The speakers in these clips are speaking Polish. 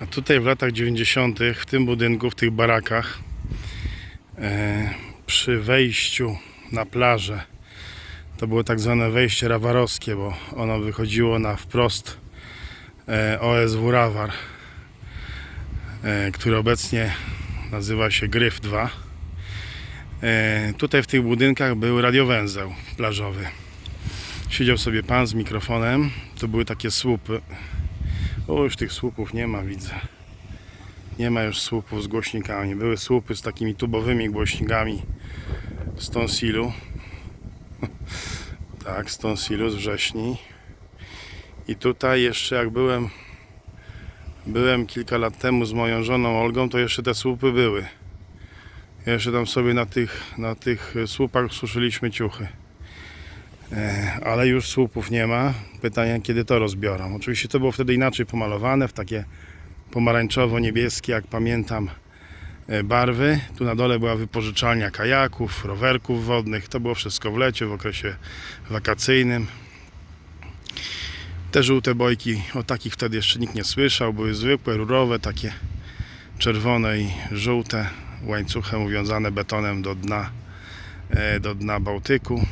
A tutaj w latach 90. w tym budynku, w tych barakach, e, przy wejściu na plażę, to było tak zwane wejście rawarowskie, bo ono wychodziło na wprost e, OSW Rawar, e, który obecnie nazywa się Gryf 2. E, tutaj w tych budynkach był radiowęzeł plażowy. Siedział sobie pan z mikrofonem, to były takie słupy. O, już tych słupów nie ma, widzę. Nie ma już słupów z głośnikami. Były słupy z takimi tubowymi głośnikami z Tonsilu. tak, z Tonsilu z wrześni. I tutaj jeszcze jak byłem byłem kilka lat temu z moją żoną Olgą, to jeszcze te słupy były. Jeszcze tam sobie na tych, na tych słupach suszyliśmy ciuchy. E, ale już słupów nie ma. Pytanie, kiedy to rozbiorą. Oczywiście to było wtedy inaczej pomalowane, w takie pomarańczowo-niebieskie, jak pamiętam, e, barwy. Tu na dole była wypożyczalnia kajaków, rowerków wodnych. To było wszystko w lecie, w okresie wakacyjnym. Te żółte bojki, o takich wtedy jeszcze nikt nie słyszał. Były zwykłe, rurowe, takie czerwone i żółte, łańcuchem uwiązane betonem do dna, e, do dna Bałtyku.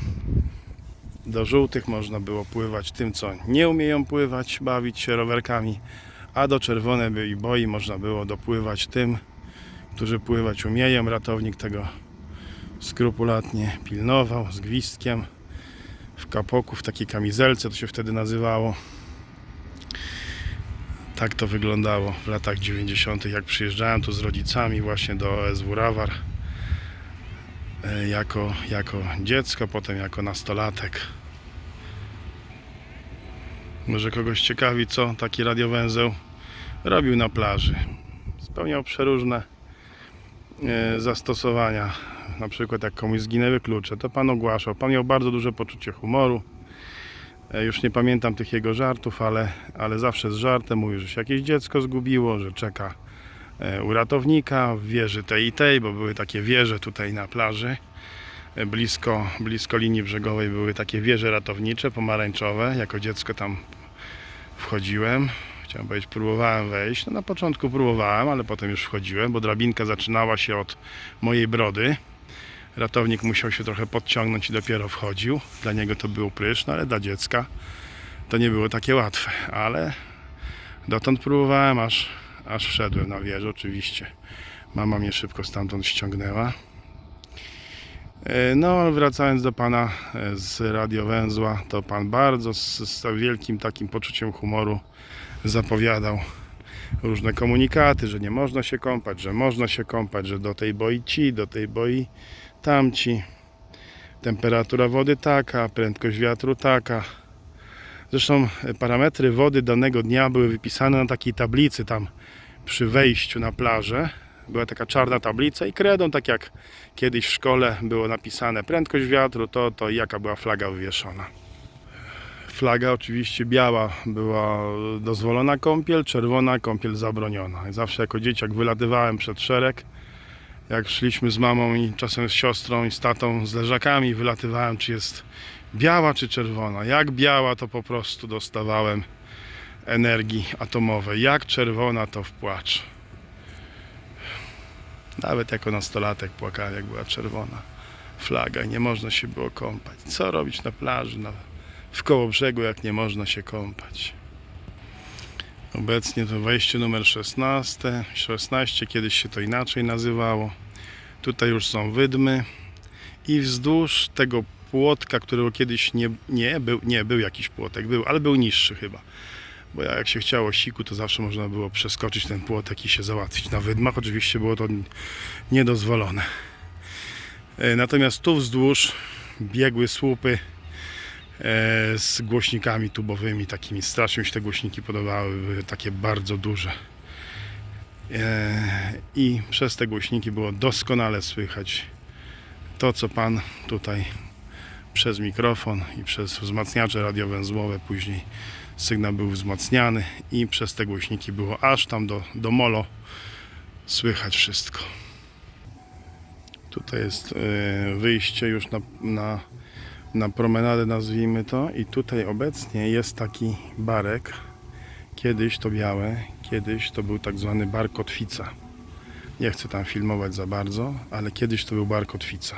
Do żółtych można było pływać tym, co nie umieją pływać, bawić się rowerkami, a do czerwonej by- boi można było dopływać tym, którzy pływać umieją. Ratownik tego skrupulatnie pilnował z gwizdkiem w kapoku, w takiej kamizelce, to się wtedy nazywało. Tak to wyglądało w latach 90., jak przyjeżdżałem tu z rodzicami właśnie do OSW Rawar jako, jako dziecko, potem jako nastolatek. Może kogoś ciekawi, co taki radiowęzeł robił na plaży. Spełniał przeróżne e, zastosowania. Na przykład jak komuś zginęły klucze, to pan ogłaszał. Pan miał bardzo duże poczucie humoru. E, Już nie pamiętam tych jego żartów, ale, ale zawsze z żartem mówił, że się jakieś dziecko zgubiło, że czeka e, u ratownika w wieży tej i tej, bo były takie wieże tutaj na plaży. E, Blisko, blisko linii brzegowej były takie wieże ratownicze, pomarańczowe. Jako dziecko tam wchodziłem. Chciałem powiedzieć, próbowałem wejść. No na początku próbowałem, ale potem już wchodziłem, bo drabinka zaczynała się od mojej brody. Ratownik musiał się trochę podciągnąć i dopiero wchodził. Dla niego to był prysz, no ale dla dziecka to nie było takie łatwe. Ale dotąd próbowałem, aż, aż wszedłem na wieżę. Oczywiście mama mnie szybko stamtąd ściągnęła. E, No, wracając do pana e, z radiowęzła, to pan bardzo z, z wielkim takim poczuciem humoru zapowiadał różne komunikaty, że nie można się kąpać, że można się kąpać, że do tej boi ci, do tej boi tamci. Temperatura wody taka, prędkość wiatru taka. Zresztą e, parametry wody danego dnia były wypisane na takiej tablicy tam przy wejściu na plażę. Była taka czarna tablica i kredą, tak jak kiedyś w szkole było napisane prędkość wiatru, to, to jaka była flaga wywieszona. Flaga oczywiście biała była dozwolona kąpiel, czerwona kąpiel zabroniona. I zawsze jako dzieciak wylatywałem przed szereg. Jak szliśmy z mamą i czasem z siostrą i z tatą z leżakami, wylatywałem czy jest biała czy czerwona. Jak biała to po prostu dostawałem energii atomowej. Jak czerwona to w płacz. Nawet jako nastolatek płakałem jak była czerwona flaga i nie można się było kąpać. Co robić na plaży, na, w koło brzegu, jak nie można się kąpać. Obecnie to wejście numer 16, 16, kiedyś się to inaczej nazywało. Tutaj już są wydmy i wzdłuż tego płotka, którego kiedyś nie, nie, był, nie był jakiś płotek, był, ale był niższy chyba. Bo jak się chciało siku, to zawsze można było przeskoczyć ten płotek i się załatwić. Na wydmach oczywiście było to niedozwolone. E, Natomiast tu wzdłuż biegły słupy e, z głośnikami tubowymi, takimi strasznie mi się te głośniki podobały, były takie bardzo duże. E, I przez te głośniki było doskonale słychać to, co Pan tutaj przez mikrofon i przez wzmacniacze radiowęzłowe później sygnał był wzmacniany i przez te głośniki było aż tam do, do molo słychać wszystko. Tutaj jest e, wyjście już na, na, na promenadę, nazwijmy to. I tutaj obecnie jest taki barek. Kiedyś to białe, kiedyś to był tak zwany bar Kotwica. Nie chcę tam filmować za bardzo, ale kiedyś to był bar Kotwica.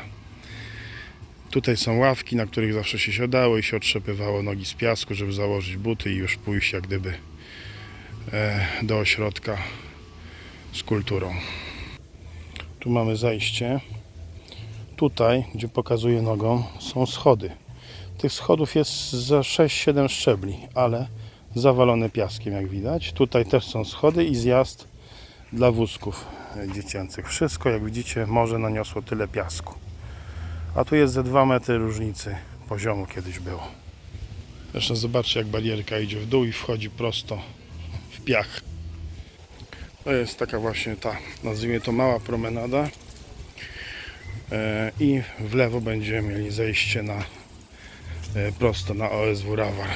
Tutaj są ławki, na których zawsze się siadało i się otrzepywało nogi z piasku, żeby założyć buty i już pójść jak gdyby e, do ośrodka z kulturą. Tu mamy zejście. Tutaj, gdzie pokazuję nogą, są schody. Tych schodów jest za 6-7 szczebli, ale zawalone piaskiem, jak widać. Tutaj też są schody i zjazd dla wózków e, dziecięcych. Wszystko, jak widzicie, morze naniosło tyle piasku. A tu jest ze 2 metry różnicy poziomu kiedyś było. Zresztą zobaczcie, jak barierka idzie w dół i wchodzi prosto w piach. To jest taka właśnie ta, nazwijmy to mała promenada. E, I w lewo będziemy mieli zejście na e, prosto na OSW Rawar.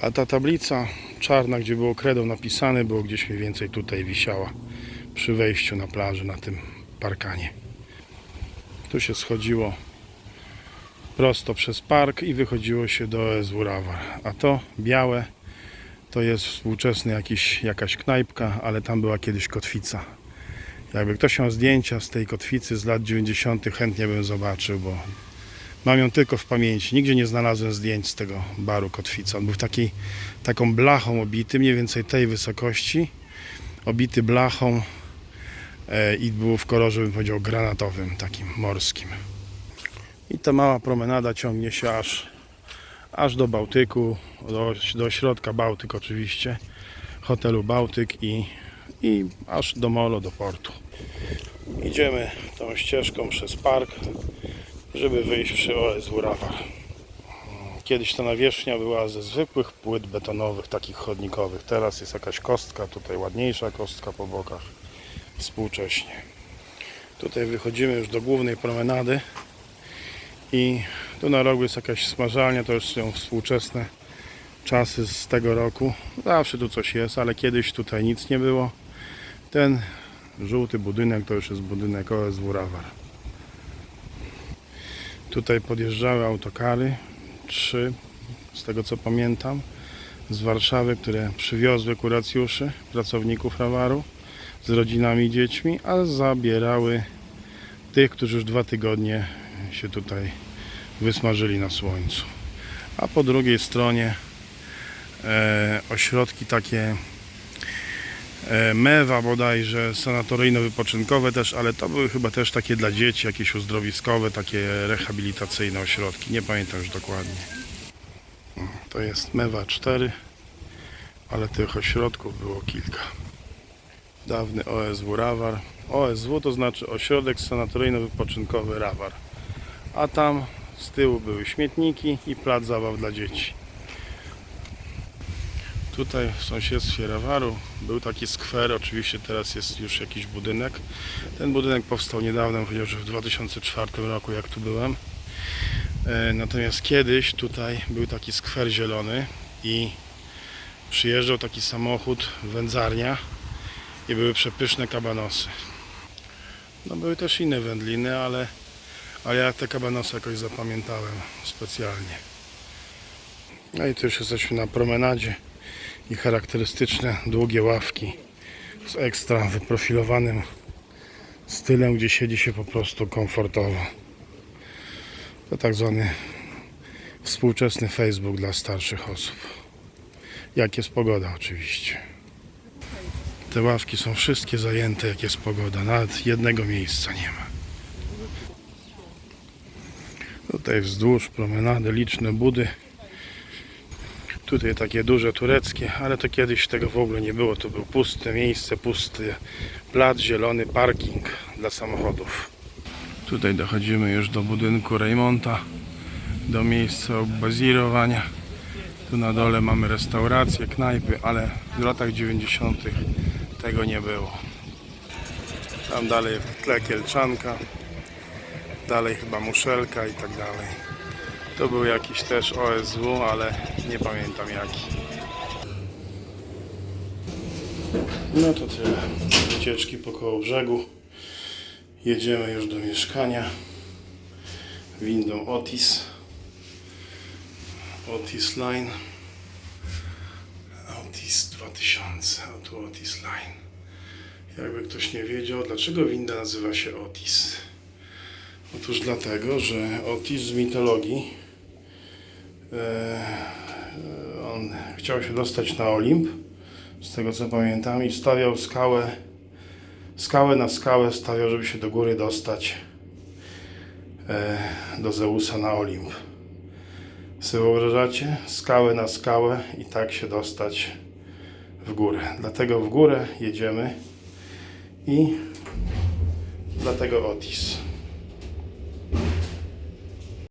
A ta tablica czarna, gdzie było kredą napisane, było gdzieś mniej więcej tutaj wisiała przy wejściu na plaży na tym parkanie. Tu się schodziło prosto przez park i wychodziło się do Rawar. A to białe to jest współczesny jakiś, jakaś knajpka, ale tam była kiedyś kotwica. Jakby ktoś miał zdjęcia z tej kotwicy z lat 90. chętnie bym zobaczył, bo mam ją tylko w pamięci. Nigdzie nie znalazłem zdjęć z tego baru kotwica. On był taki, taką blachą obity, mniej więcej tej wysokości, obity blachą i był w kolorze, bym powiedział, granatowym, takim morskim. I ta mała promenada ciągnie się aż, aż do Bałtyku, do, do środka Bałtyk oczywiście, hotelu Bałtyk i, i aż do molo, do portu. Idziemy tą ścieżką przez park, żeby wyjść przy OSW Rawar. Kiedyś ta nawierzchnia była ze zwykłych płyt betonowych, takich chodnikowych. Teraz jest jakaś kostka, tutaj ładniejsza kostka po bokach, współcześnie. Tutaj wychodzimy już do głównej promenady i tu na rogu jest jakaś smażalnia, to już są współczesne czasy z tego roku. Zawsze tu coś jest, ale kiedyś tutaj nic nie było. Ten żółty budynek to już jest budynek OSW Rawar. Tutaj podjeżdżały autokary, trzy z tego co pamiętam, z Warszawy, które przywiozły kuracjuszy, pracowników Rawaru z rodzinami dziećmi, a zabierały tych, którzy już dwa tygodnie się tutaj wysmażyli na słońcu. A po drugiej stronie e, ośrodki takie e, mewa bodajże, sanatoryjno-wypoczynkowe też, ale to były chyba też takie dla dzieci, jakieś uzdrowiskowe, takie rehabilitacyjne ośrodki. Nie pamiętam już dokładnie. To jest mewa 4, ale tych ośrodków było kilka. Dawny OSW Rawar. OSW to znaczy Ośrodek Sanatoryjno-Wypoczynkowy Rawar. A tam z tyłu były śmietniki i plac zabaw dla dzieci. Tutaj w sąsiedztwie Rawaru był taki skwer, oczywiście teraz jest już jakiś budynek. Ten budynek powstał niedawno, chociaż w 2004 roku jak tu byłem. E, Natomiast kiedyś tutaj był taki skwer zielony i przyjeżdżał taki samochód, wędzarnia i były przepyszne kabanosy. No były też inne wędliny, ale, ale ja te kabanosy jakoś zapamiętałem specjalnie. No i tu już jesteśmy na promenadzie i charakterystyczne długie ławki z ekstra wyprofilowanym stylem, gdzie siedzi się po prostu komfortowo. To tak zwany współczesny Facebook dla starszych osób. Jak jest pogoda oczywiście. Te ławki są wszystkie zajęte jak jest pogoda, nawet jednego miejsca nie ma. Tutaj wzdłuż promenady liczne budy. Tutaj takie duże tureckie, ale to kiedyś tego w ogóle nie było. To było puste miejsce, pusty plac, zielony parking dla samochodów. Tutaj dochodzimy już do budynku Reymonta, do miejsca obazirowania. Tu na dole mamy restauracje, knajpy, ale w latach 90. tego nie było. Tam dalej w tle Kielczanka, dalej chyba Muszelka i tak dalej. To był jakiś też OSW, ale nie pamiętam jaki. No to tyle. Wycieczki po koło brzegu. Jedziemy już do mieszkania windą Otis. Otis Line. Otis Otis 2000, a tu Otis Line. Jakby ktoś nie wiedział, dlaczego winda nazywa się Otis. Otóż dlatego, że Otis z mitologii e, on chciał się dostać na Olimp, z tego co pamiętam, i stawiał skałę, skałę na skałę stawiał, żeby się do góry dostać e, do Zeusa na Olimp. Sobie wyobrażacie? Skałę na skałę i tak się dostać w górę. Dlatego w górę jedziemy i dlatego Otis.